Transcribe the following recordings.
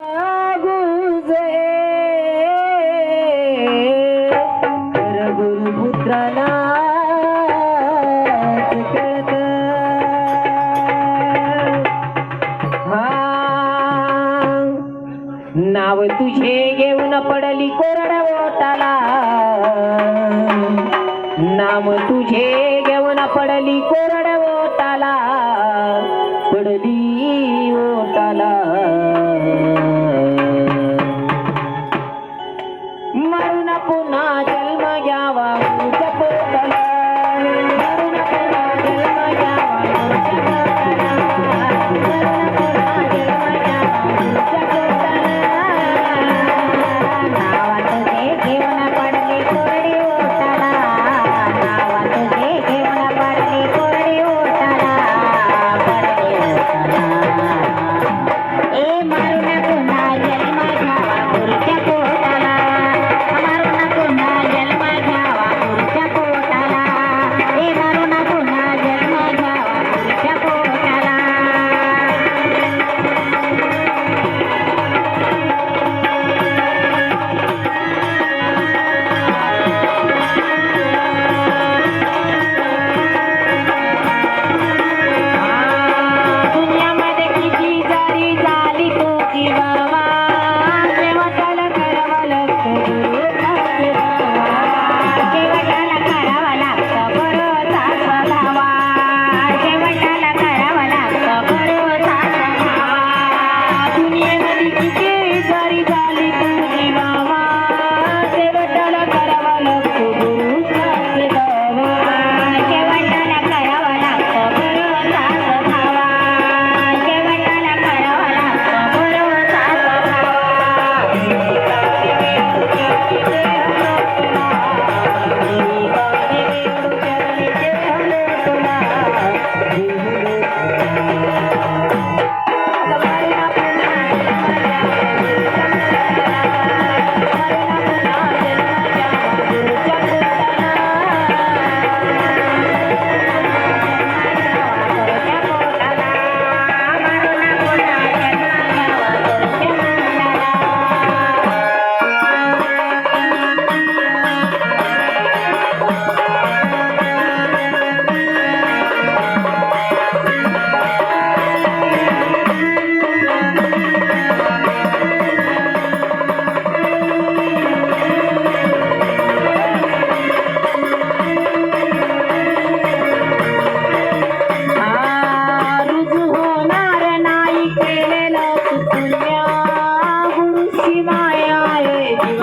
गुरुपुत्राला नाव तुझे घेऊन पडली कोरड्या बोटाला. नाम तुझे घेऊन पडली कोरड्या बोटाला. पडली ओटाला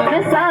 ஒரு சா